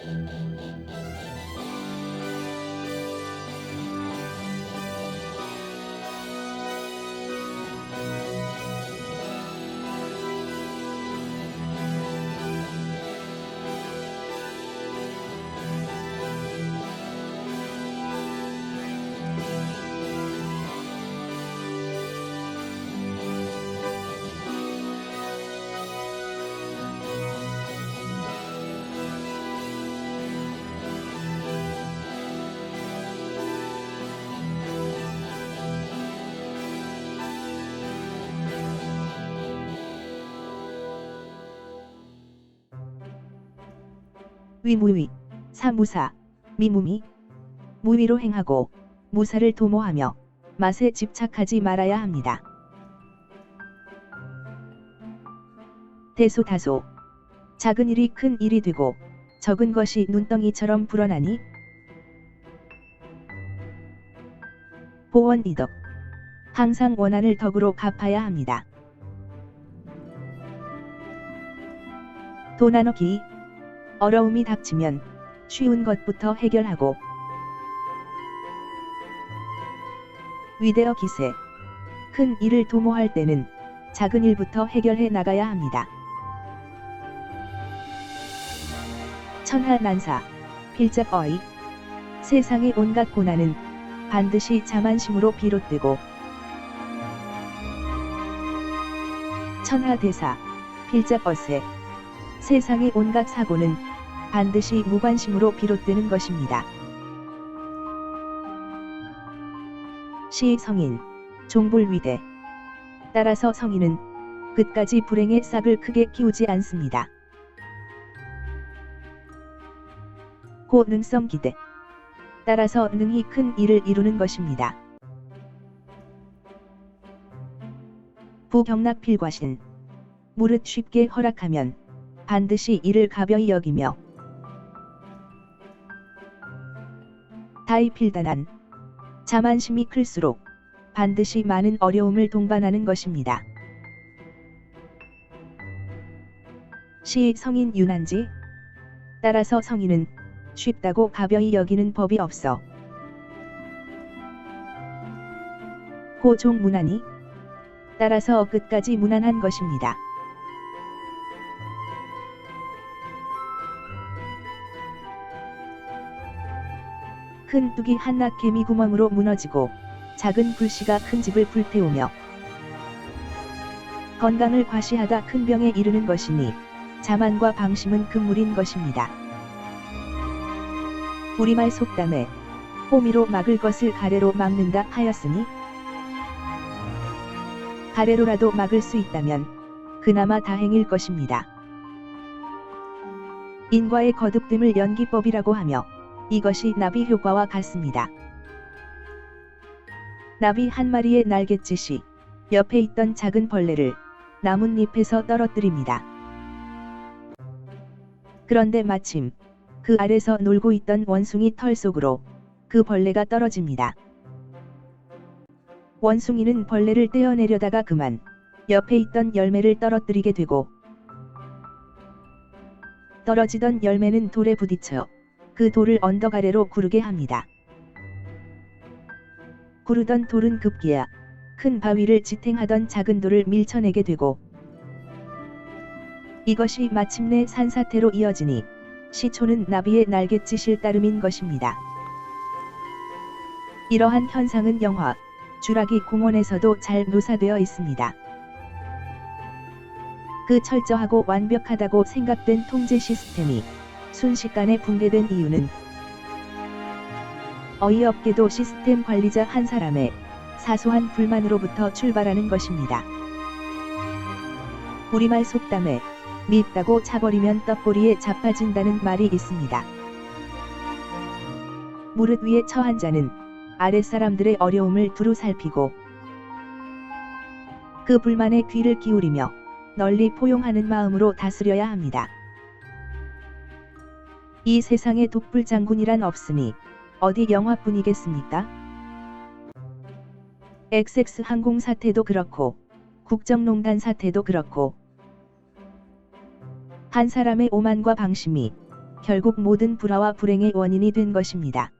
えっ? 위무위, 사무사, 미무미, 무위로 행하고 무사를 도모하며 맛에 집착하지 말아야 합니다. 대소다소. 작은 일이 큰 일이 되고 적은 것이 눈덩이처럼 불어나니 보원 이덕 항상 원한을 덕으로 갚아야 합니다. 도나노기 어려움이 닥치면 쉬운 것부터 해결하고 위대어 기세 큰 일을 도모할 때는 작은 일부터 해결해 나가야 합니다. 천하난사 필작어이 세상의 온갖 고난은 반드시 자만심으로 비롯되고 천하대사 필작어세 세상의 온갖 사고는 반드시 무관심으로 비롯되는 것입니다. 시 성인, 종불위대. 따라서 성인은 끝까지 불행의 싹을 크게 키우지 않습니다. 고 능성 기대. 따라서 능히 큰 일을 이루는 것입니다. 부경락 필과신. 무릇 쉽게 허락하면 반드시 이를 가벼이 여기며 다이필단한 자만심이 클수록 반드시 많은 어려움을 동반하는 것입니다. 시 성인 유난지 따라서 성인은 쉽다고 가벼이 여기는 법이 없어 고종 무난이 따라서 끝까지 무난한 것입니다. 큰 뚝이 한낱 개미 구멍으로 무너지고 작은 불씨가 큰 집을 불태우며 건강을 과시하다 큰 병에 이르는 것이니 자만과 방심은 금물인 것입니다. 우리말 속담에 호미로 막을 것을 가래로 막는다 하였으니 가래로라도 막을 수 있다면 그나마 다행일 것입니다. 인과의 거듭됨을 연기법이라고 하며 이것이 나비 효과와 같습니다. 나비 한 마리의 날갯짓이 옆에 있던 작은 벌레를 나뭇잎에서 떨어뜨립니다. 그런데 마침 그 아래서 놀고 있던 원숭이 털 속으로 그 벌레가 떨어집니다. 원숭이는 벌레를 떼어내려다가 그만 옆에 있던 열매를 떨어뜨리게 되고 떨어지던 열매는 돌에 부딪혀 그 돌을 언덕 아래로 구르게 합니다. 구르던 돌은 급기야 큰 바위를 지탱하던 작은 돌을 밀쳐내게 되고 이것이 마침내 산사태로 이어지니 시초는 나비의 날갯짓일 따름인 것입니다. 이러한 현상은 영화 주라기 공원에서도 잘 묘사되어 있습니다. 그 철저하고 완벽하다고 생각된 통제 시스템이 순식간에 붕괴된 이유는 어이없게도 시스템 관리자 한 사람의 사소한 불만으로부터 출발하는 것입니다. 우리말 속담에 밉다고 차버리면 떡꼬리에 자빠진다는 말이 있습니다. 무릇 위에 처한 자는 아랫사람들의 어려움을 두루 살피고 그 불만에 귀를 기울이며 널리 포용하는 마음으로 다스려야 합니다. 이 세상에 독불 장군이란 없으니 어디 영화뿐이겠습니까? XX 항공 사태도 그렇고 국정농단 사태도 그렇고 한 사람의 오만과 방심이 결국 모든 불화와 불행의 원인이 된 것입니다.